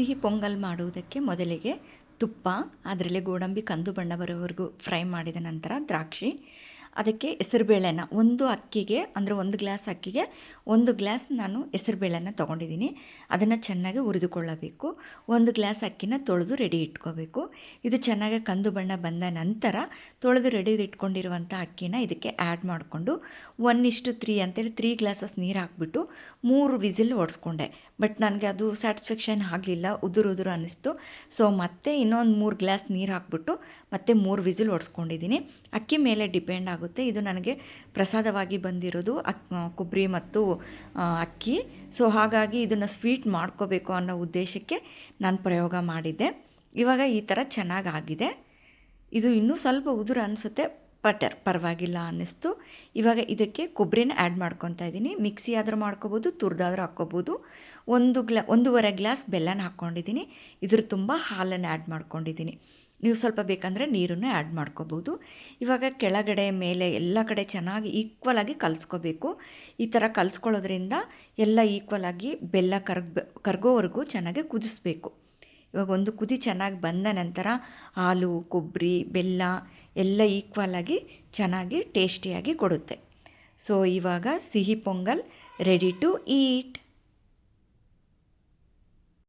ಸಿಹಿ ಪೊಂಗಲ್ ಮಾಡುವುದಕ್ಕೆ ಮೊದಲಿಗೆ ತುಪ್ಪ ಅದರಲ್ಲಿ ಗೋಡಂಬಿ ಕಂದು ಬಣ್ಣ ಬರೋವರೆಗೂ ಫ್ರೈ ಮಾಡಿದ ನಂತರ ದ್ರಾಕ್ಷಿ ಅದಕ್ಕೆ ಹೆಸರುಬೇಳೆನ ಒಂದು ಅಕ್ಕಿಗೆ, ಅಂದರೆ ಒಂದು ಗ್ಲಾಸ್ ಅಕ್ಕಿಗೆ ಒಂದು ಗ್ಲಾಸ್ ನಾನು ಹೆಸರುಬೇಳೆನ ತೊಗೊಂಡಿದ್ದೀನಿ. ಅದನ್ನು ಚೆನ್ನಾಗಿ ಹುರಿದುಕೊಳ್ಳಬೇಕು. ಒಂದು ಗ್ಲಾಸ್ ಅಕ್ಕಿನ ತೊಳೆದು ರೆಡಿ ಇಟ್ಕೋಬೇಕು. ಇದು ಚೆನ್ನಾಗಿ ಕಂದು ಬಣ್ಣ ಬಂದ ನಂತರ ತೊಳೆದು ರೆಡಿ ಇಟ್ಕೊಂಡಿರುವಂಥ ಅಕ್ಕಿನ ಇದಕ್ಕೆ ಆ್ಯಡ್ ಮಾಡಿಕೊಂಡು ಒನ್ ಇಷ್ಟು ತ್ರೀ ಅಂತೇಳಿ ತ್ರೀ ಗ್ಲಾಸಸ್ ನೀರು ಹಾಕ್ಬಿಟ್ಟು ಮೂರು ವಿಸಿಲ್ ಓಡಿಸ್ಕೊಂಡೆ ಬಟ್ ನನಗೆ ಅದು ಸ್ಯಾಟಿಸ್ಫ್ಯಾಕ್ಷನ್ ಆಗಲಿಲ್ಲ, ಉದುರು ಉದುರು ಅನ್ನಿಸ್ತು ಸೊ ಮತ್ತೆ ಇನ್ನೊಂದು ಮೂರು ಗ್ಲಾಸ್ ನೀರು ಹಾಕ್ಬಿಟ್ಟು ಮತ್ತೆ ಮೂರು ವಿಸಿಲ್ ಓಡಿಸ್ಕೊಂಡಿದ್ದೀನಿ ಅಕ್ಕಿ ಮೇಲೆ ಡಿಪೆಂಡ್ ಆಗುತ್ತೆ ಇದು ನನಗೆ ಪ್ರಸಾದವಾಗಿ ಬಂದಿರೋದು ಅಕ್ ಕೊಬ್ಬರಿ ಮತ್ತು ಅಕ್ಕಿ. ಸೊ ಹಾಗಾಗಿ ಇದನ್ನು ಸ್ವೀಟ್ ಮಾಡ್ಕೋಬೇಕು ಅನ್ನೋ ಉದ್ದೇಶಕ್ಕೆ ನಾನು ಪ್ರಯೋಗ ಮಾಡಿದ್ದೆ. ಇವಾಗ ಈ ಥರ ಚೆನ್ನಾಗಿ ಆಗಿದೆ ಇದು ಇನ್ನೂ ಸ್ವಲ್ಪ ಉದುರು ಅನಿಸುತ್ತೆ. ಬಟರ್ ಪರವಾಗಿಲ್ಲ ಅನ್ನಿಸ್ತು. ಇವಾಗ ಇದಕ್ಕೆ ಕೊಬ್ಬರಿನ ಆ್ಯಡ್ ಮಾಡ್ಕೊತಾ ಇದ್ದೀನಿ. ಮಿಕ್ಸಿ ಆದರೂ ಮಾಡ್ಕೋಬೋದು, ತುರಿದಾದ್ರೂ ಹಾಕ್ಕೋಬೋದು. ಒಂದು ಗ್ಲಾ, ಒಂದೂವರೆ ಗ್ಲಾಸ್ ಬೆಲ್ಲನ ಹಾಕ್ಕೊಂಡಿದ್ದೀನಿ. ಇದ್ರ ತುಂಬ ಹಾಲನ್ನು ಆ್ಯಡ್ ಮಾಡ್ಕೊಂಡಿದ್ದೀನಿ. ನೀವು ಸ್ವಲ್ಪ ಬೇಕಂದರೆ ನೀರನ್ನು ಆ್ಯಡ್ ಮಾಡ್ಕೋಬೋದು. ಇವಾಗ ಕೆಳಗಡೆ, ಮೇಲೆ ಎಲ್ಲ ಕಡೆ ಚೆನ್ನಾಗಿ ಈಕ್ವಲ್ ಆಗಿ ಕಲಿಸ್ಕೋಬೇಕು. ಈ ಥರ ಕಲಿಸ್ಕೊಳ್ಳೋದ್ರಿಂದ ಎಲ್ಲ ಈಕ್ವಲ್ ಆಗಿ ಬೆಲ್ಲ ಕರ್ಗ, ಕರ್ಗೋವರೆಗೂ ಚೆನ್ನಾಗಿ ಕುದಿಸ್ಬೇಕು. ಇವಾಗ ಒಂದು ಕುದಿ ಚೆನ್ನಾಗಿ ಬಂದ ನಂತರ ಹಾಲು ಕೊಬ್ಬರಿ ಬೆಲ್ಲ ಎಲ್ಲ ಈಕ್ವಲಾಗಿ ಚೆನ್ನಾಗಿ ಟೇಸ್ಟಿಯಾಗಿ ಕೊಡುತ್ತೆ. ಸೊ ಇವಾಗ ಸಿಹಿ ಪೊಂಗಲ್ ರೆಡಿ ಟು ಈಟ್